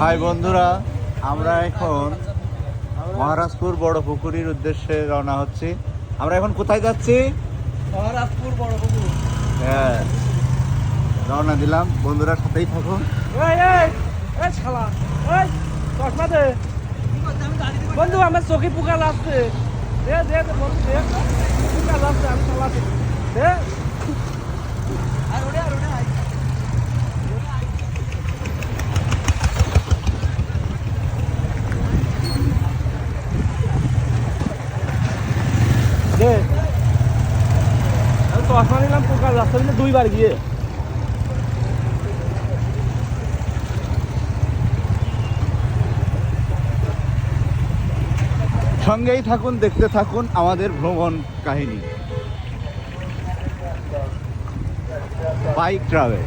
High বন্ধুরা আমরা এখন মহারাজপুর বড় পুকুরির উদ্দেশ্যে রওনা হচ্ছি। আমরা এখন কোথায় যাচ্ছি? মহারাজপুর বড় পুকুর। হ্যাঁ রওনা দিলাম। বন্ধুরা সাথেই থাকুন। বন্ধু আমার চোখে পোকা লাগছে। দে দে বন্ধু দে। পোকা লাগছে আমি চশমা নিলাম, পোকা লাগছে বলে দুইবার গিয়ে। সঙ্গেই থাকুন, দেখতে থাকুন আমাদের ভ্রমণ কাহিনী। বাইক ট্রাভেল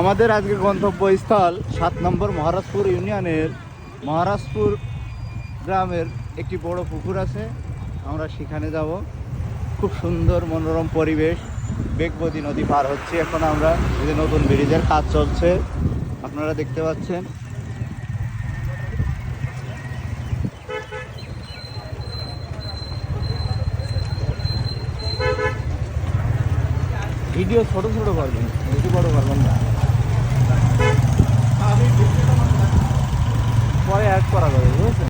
আমাদের আজকে গন্তব্যস্থল সাত নম্বর মহারাজপুর ইউনিয়নের মহারাজপুর গ্রামের একটি বড় পুকুর আছে, আমরা সেখানে যাব। খুব সুন্দর মনোরম পরিবেশ, বেগবতী নদী পার হচ্ছে এখন আমরা যে নতুন ব্রিজের কাজ চলছে, আপনারা দেখতে পাচ্ছেন। ভিডিও ছোট ছোট করবেন, বেশি বড় করবেন না। পরে অ্যাড করা যাবে, বুঝেছেন?